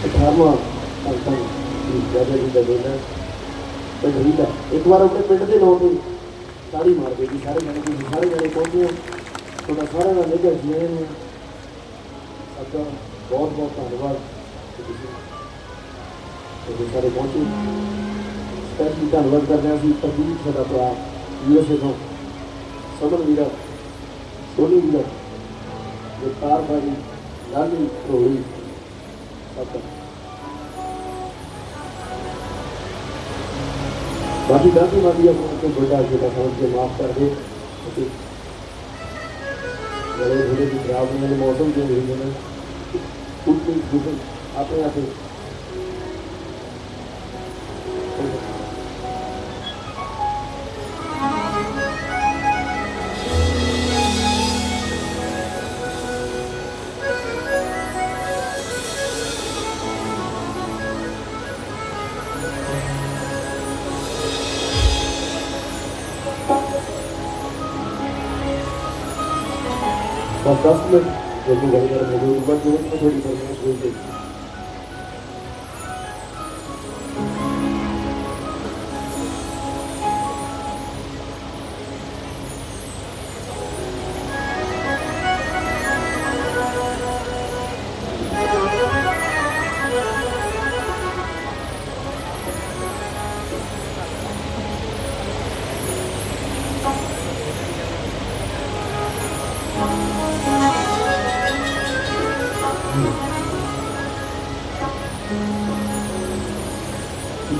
ਅਠਾਰਵਾਂ ਸੰਤਾਂ ਦੀ ਜਗ੍ਹਾ ਜੀ ਦਾ ਵੇਲਾ ਪਿੰਡ ਰੀਲਾ ਇੱਕ ਵਾਰ ਆਪਣੇ ਪਿੰਡ ਦੇ ਲੋਕ ਸਾਰੀ ਮਾਰ ਗਏ ਜੀ ਸਾਰੇ ਜਣੇ ਜੀ ਸਾਰੇ ਜਣੇ ਪਹੁੰਚੇ ਤੁਹਾਡਾ ਸਾਰਿਆਂ ਦਾ ਨਿੱਘਾ ਜੀ ਆਇਆਂ ਨੂੰ ਬਹੁਤ ਬਹੁਤ ਧੰਨਵਾਦ ਕਿ ਤੁਸੀਂ ਸਾਰੇ ਪਹੁੰਚੇ ਸਪੈਸ਼ਲੀ ਧੰਨਵਾਦ ਕਰਦੇ ਹਾਂ ਅਸੀਂ ਪ੍ਰਦੀਪ ਸਾਡਾ ਭਰਾ ਯੂਐਸਏ ਤੋਂ ਸਮਨ ਵੀਰਾ ਸੋਨੀ ਵੀਰਾ ਜਗਤਾਰ ਭਾਜੀ ਲਾਲੀ ਰੋਹੀ ਸਭ ਦਾ ਬਾਕੀ ਦਾਦੀ ਮਾਦੀ ਆਪਣਾ ਕੋਈ ਵੱਡਾ ਜਿਹੜਾ ਸਮਝ ਕੇ ਮਾਫ ਕਰ ਦੇ ਅਤੇ ਜਿਹੜੇ ਜਿਹੜੇ ਦੀ ਖਰਾਬ ਨੇ ਮੌਸਮ ਦੇ ਹੋਏ ਨੇ ਕੁੱਤੇ Fantastic. We're going to get a little bit more.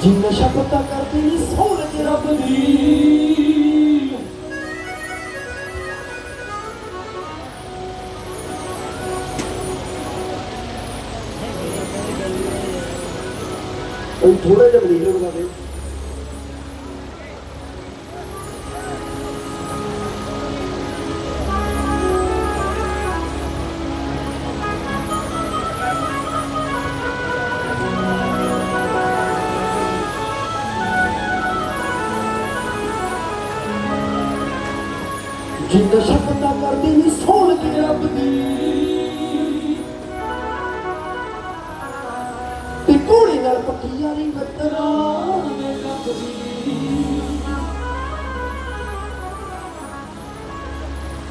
ਜਿੰਨ ਸ਼ਬਦਾਂ ਕਰਦੇ ਨੇ ਸੋਹਣੇ ਰੱਬ ਦੀ। ਉਹ ਥੋੜਾ ਜਿਹਾ ਵੀਡੀਓ ਬਣਾ ਦੇ।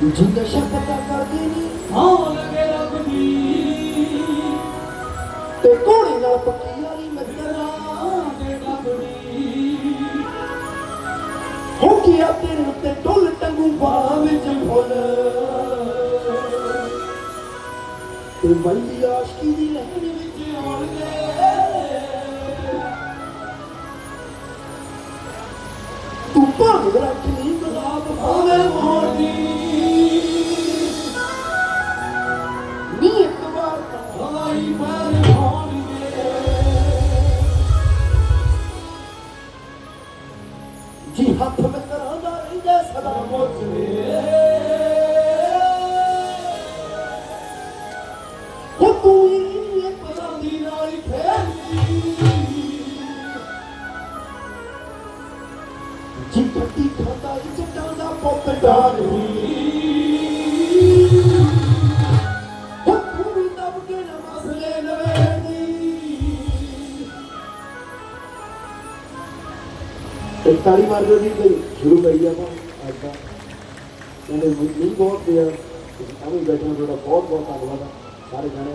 ਦੀ ਜੀ ਨਸ਼ਾ ਪਤਾ ਕਰਦੇ ਰੱਬ ਦੀ ਤੇ ਕੋੜੇ ਨਾਲ ਪੱਕੀ ਯਾਰੀ ਮਤਰਾ ਰੱਬ ਦੀ ਹੋ ਗਿਆ ਤੇਰੇ ਉੱਤੇ ਢੋਲ ਟੰਗੂ ਬਾਹ ਵਿੱਚ ਫੁੱਲ। ਤੇ ਮੱਲੀ ਆਸ਼ਕੀ ਦੀ ਲਹਿਰ ਵਿੱਚ ਆਉਣਗੇ ਤੂੰ ਭਾਗ ਰੱਖ ਗੁਲਾਬ ਭਾਵੇਂ ਮੋੜੀ ਤਾਲੀ ਮਾਰ ਦਿਓ ਜੀ ਭਈ ਸ਼ੁਰੂ ਕਰੀ ਆਪਾਂ, ਅੱਜ ਦਾ ਕਹਿੰਦੇ ਨਹੀਂ ਬਹੁਤ ਪਿਆ ਆਵੇਂ ਬੈਠਣਾ ਤੁਹਾਡਾ ਬਹੁਤ ਬਹੁਤ ਧੰਨਵਾਦ ਸਾਰੇ ਜਣੇ।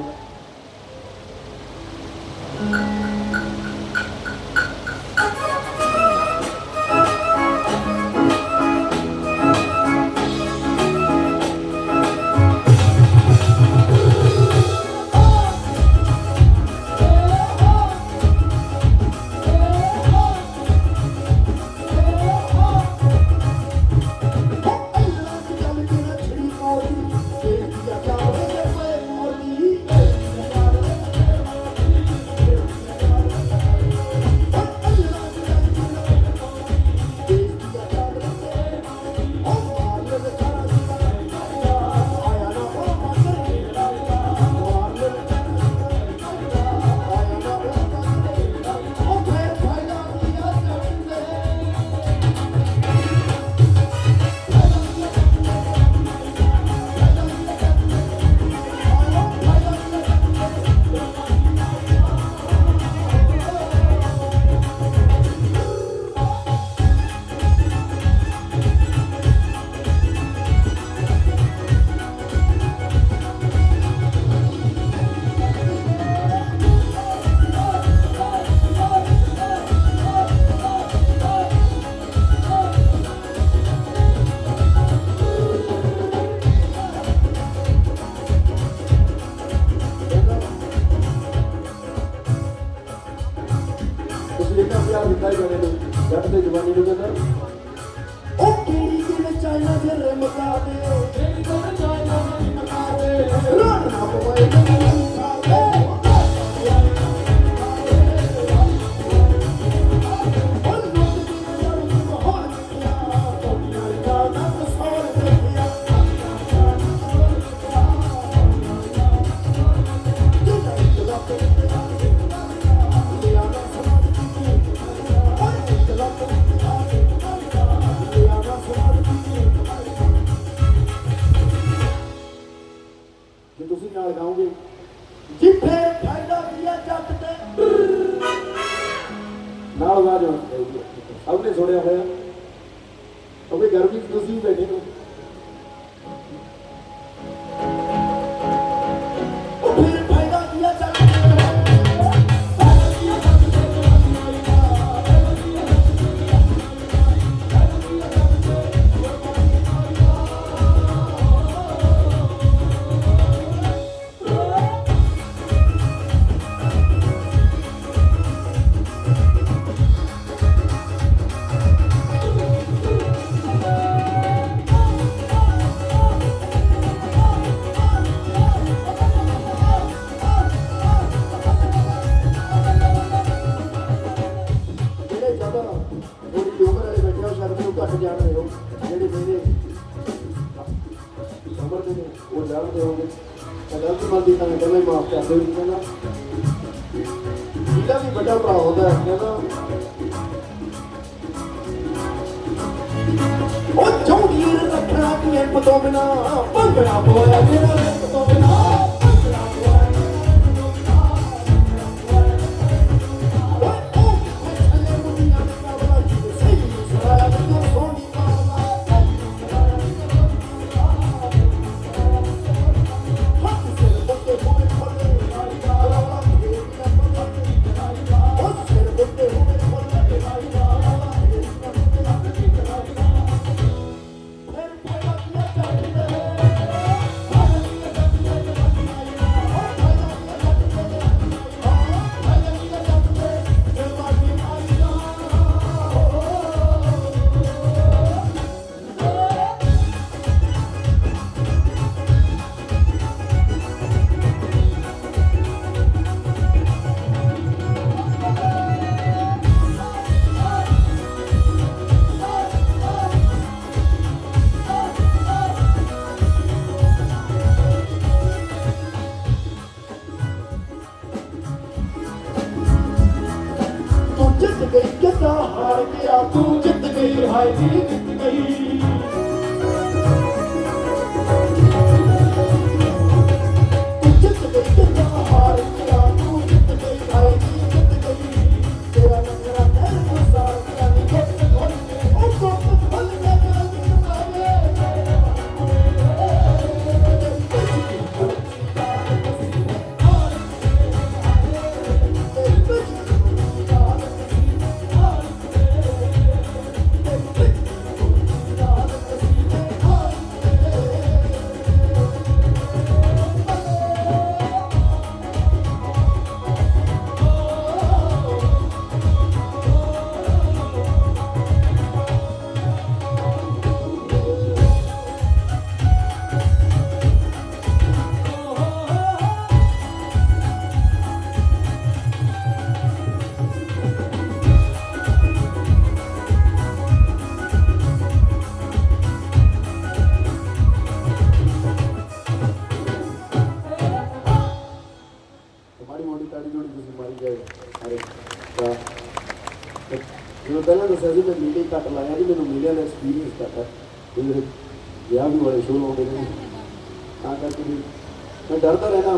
ਹਾਰ ਗਿਆ ਤੂੰ ਜਿੱਤ ਗਈ ਹਾਈ ਜਿੱਤ ਗਈ।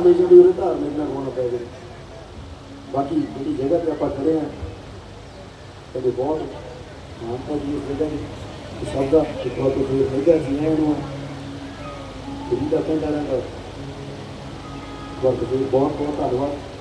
ਹਮੇਸ਼ਾ ਲਈ ਉਹਦੇ ਧਾਰਮਿਕ ਨਾ ਹੋਣਾ ਪਵੇ ਬਾਕੀ ਜਿਹੜੀ ਜਗ੍ਹਾ ਤੇ ਆਪਾਂ ਖੜੇ ਆ ਕਦੇ ਬਹੁਤ ਮਾਨਤਾ ਜੀ ਉਸ ਜਗ੍ਹਾ ਦੀ ਸਭ ਦਾ ਬਹੁਤ ਕੁਝ ਹੈਗਾ ਜੀ ਹੈ ਉਹਨੂੰ ਜਿਹੜੀ ਦਾ ਪਿੰਡ ਬਹੁਤ ਬਹੁਤ ਧੰਨਵਾਦ।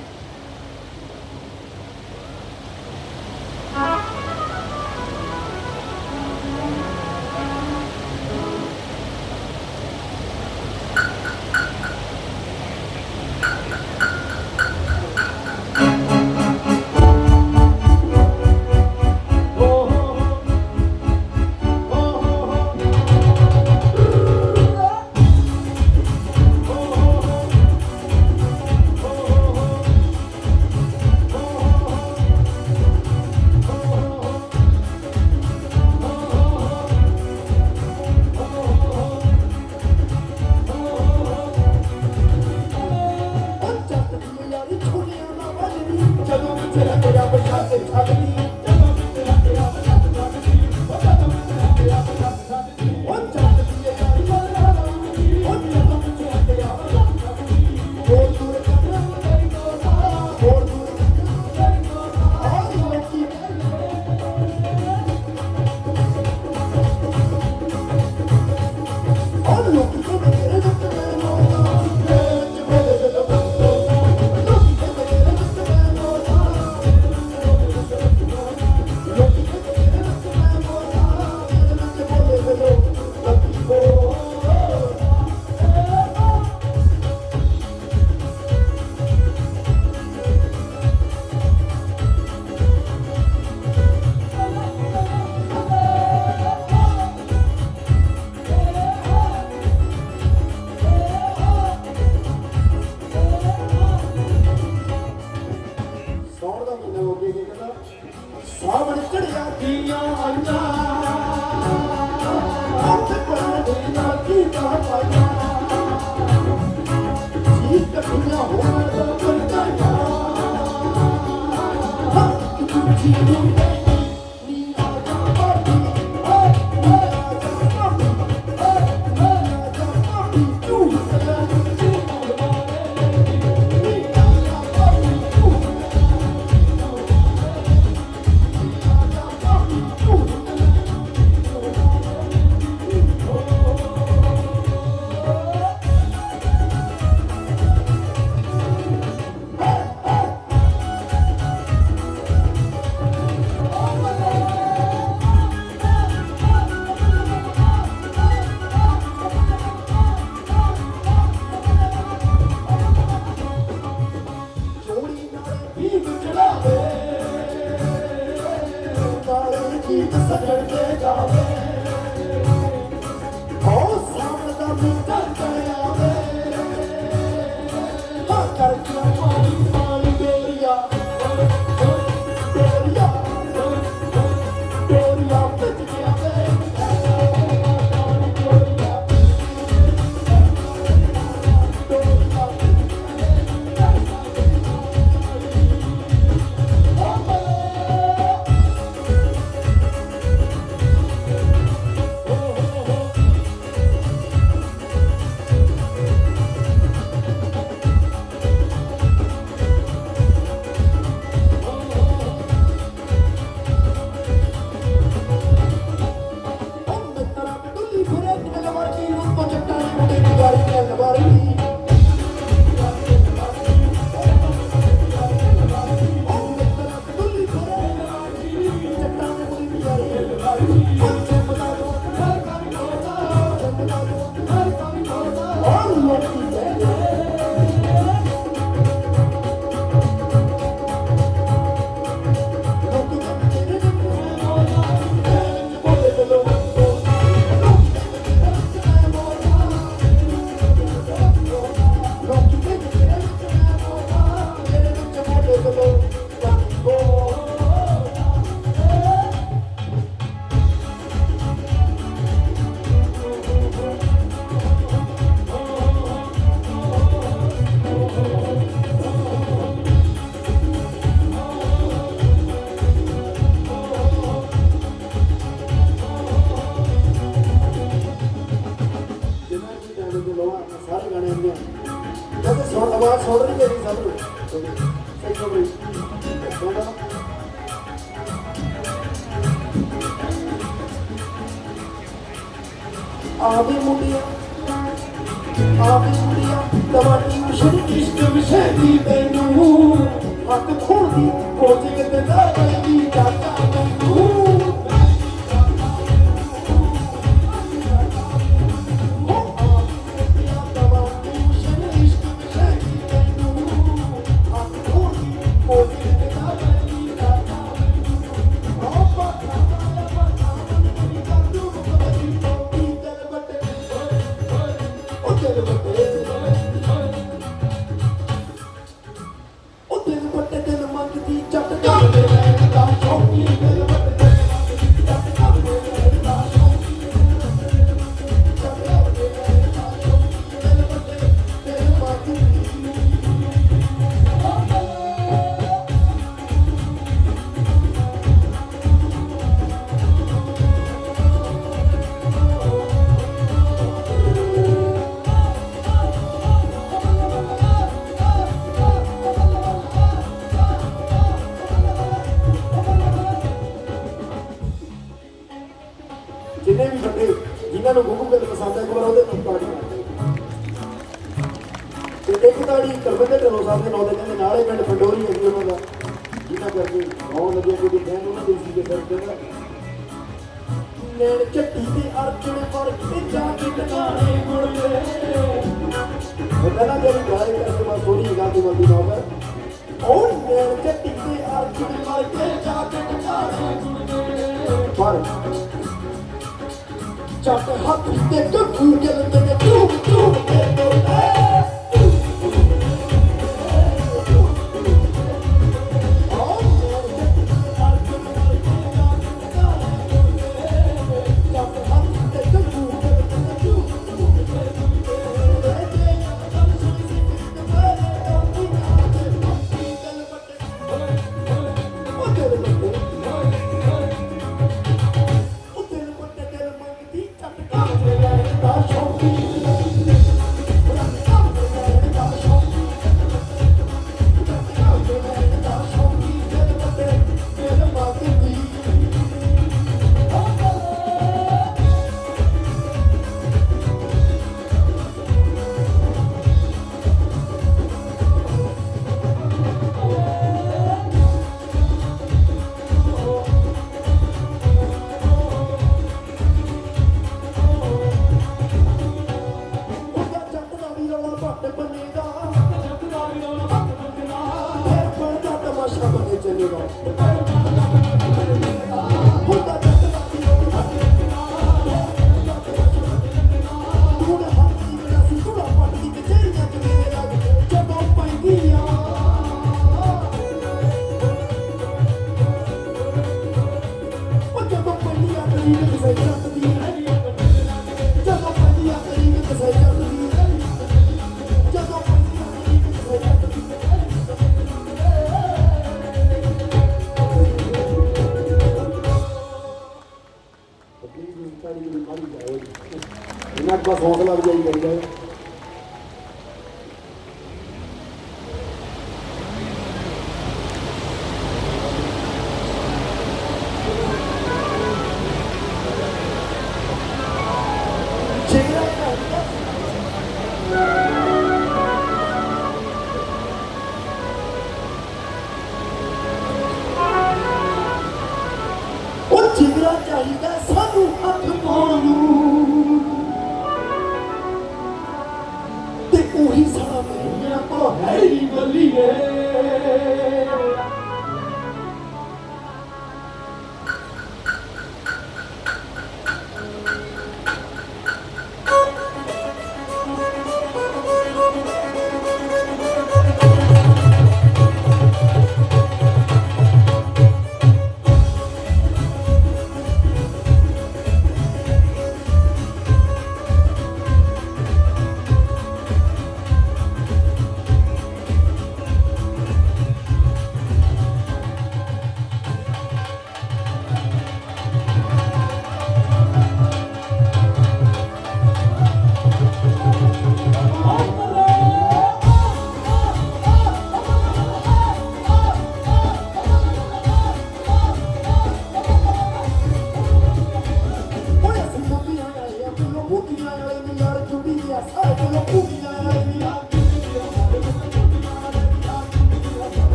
ਪੱਟ ਬਣੇ ਦਾ ਪੱਟ ਜੱਟ ਦਾ ਵੀ ਰੌਲਾ ਪੱਟ ਬੰਦਨਾ ਫਿਰ ਪਰਦਾ ਤਮਾਸ਼ਾ ਬਣੇ ਚੱਲੇਗਾ।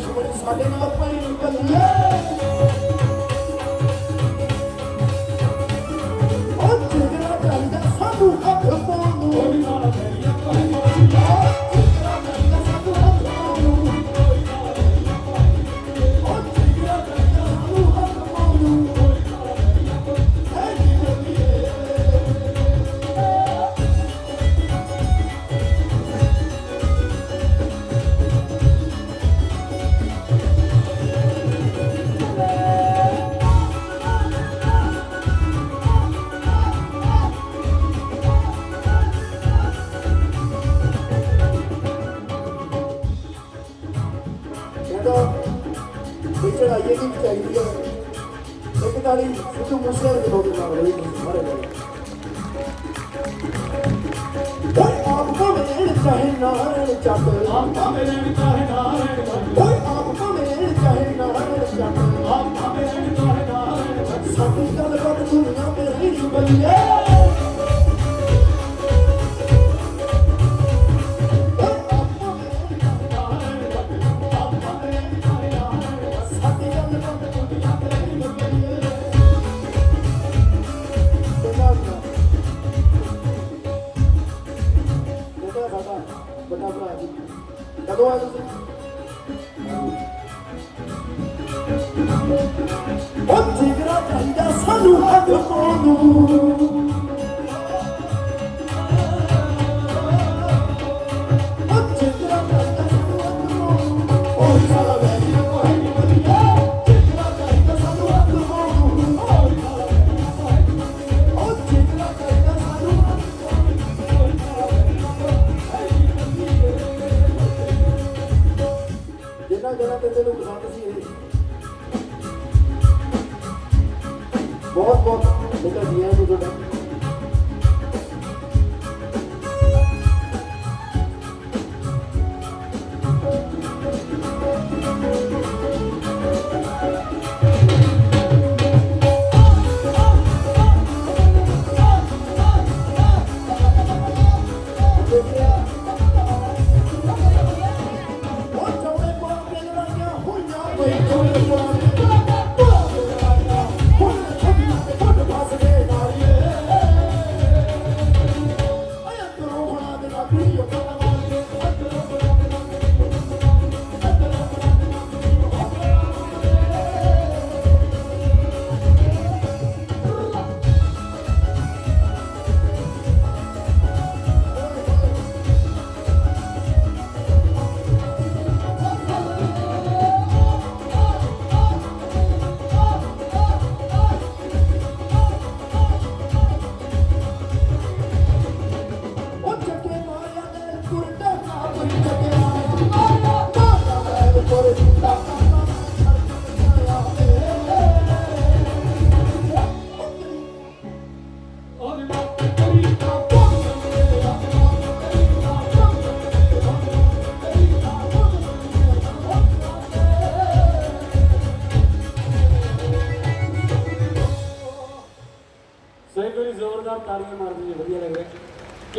Cause when it's my name, I'm waiting for love.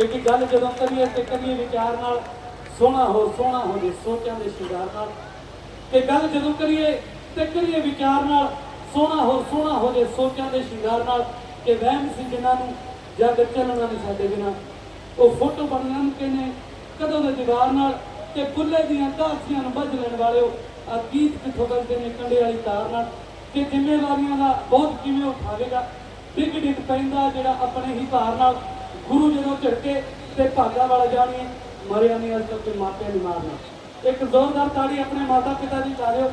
ਕਿਉਂਕਿ ਗੱਲ ਜਦੋਂ ਕਰੀਏ ਤੇ ਕਰੀਏ ਵਿਚਾਰ ਨਾਲ ਸੋਹਣਾ ਹੋ ਸੋਹਣਾ ਹੋ ਜੇ, ਸੋਚਾਂ ਦੇ ਸ਼ਿੰਗਾਰ ਨਾਲ। ਤੇ ਗੱਲ ਜਦੋਂ ਕਰੀਏ ਤੇ ਕਰੀਏ ਵਿਚਾਰ ਨਾਲ, ਸੋਹਣਾ ਹੋ ਸੋਹਣਾ ਹੋ ਜੇ, ਸੋਚਾਂ ਦੇ ਸ਼ਿੰਗਾਰ ਨਾਲ ਕਿ ਵਹਿਮ ਸੀ ਜਿਨ੍ਹਾਂ ਨੂੰ ਜਦ ਚੱਲਣਾ ਨਹੀਂ ਸਾਡੇ ਬਿਨਾ। ਉਹ ਫੋਟੋ ਬਣਨ ਕਿਨੇ ਕਦੋਂ ਦੇ ਦੀਵਾਰ ਨਾਲ ਤੇ ਬੁੱਲੇ ਦੀਆਂ ਕਾਸੀਆਂ ਨੂੰ ਬੱਝ ਲੈਣ ਵਾਲਿਓ ਆ ਗੀਤ ਕਿੱਥੋਂ ਕਰਦੇ ਨੇ ਕੰਡੇ ਵਾਲੀ ਤਾਰ ਨਾਲ? ਕਿ ਜ਼ਿੰਮੇਵਾਰੀਆਂ ਦਾ ਬਹੁਤ ਕਿਵੇਂ ਉਠਾਵੇਗਾ? ਡਿੱਗ ਡਿੱਗ ਪੈਂਦਾ ਜਿਹੜਾ ਆਪਣੇ ਹੀ ਭਾਰ ਨਾਲ ਗੁਰੂ ਜਦੋਂ ਝਟਕੇ ਤੇ ਭਾਗਾ ਵਾਲਾ ਜਾਣੀ ਮਰਿਆ ਨਹੀਂ ਅਜ ਤੱਕ ਮਾਪਿਆਂ ਨਹੀਂ ਮਾਰਨਾ। ਇੱਕ ਜ਼ੋਰਦਾਰ ਤਾੜੀ ਆਪਣੇ ਮਾਤਾ ਪਿਤਾ ਦੀ ਲਾ ਦਿਓ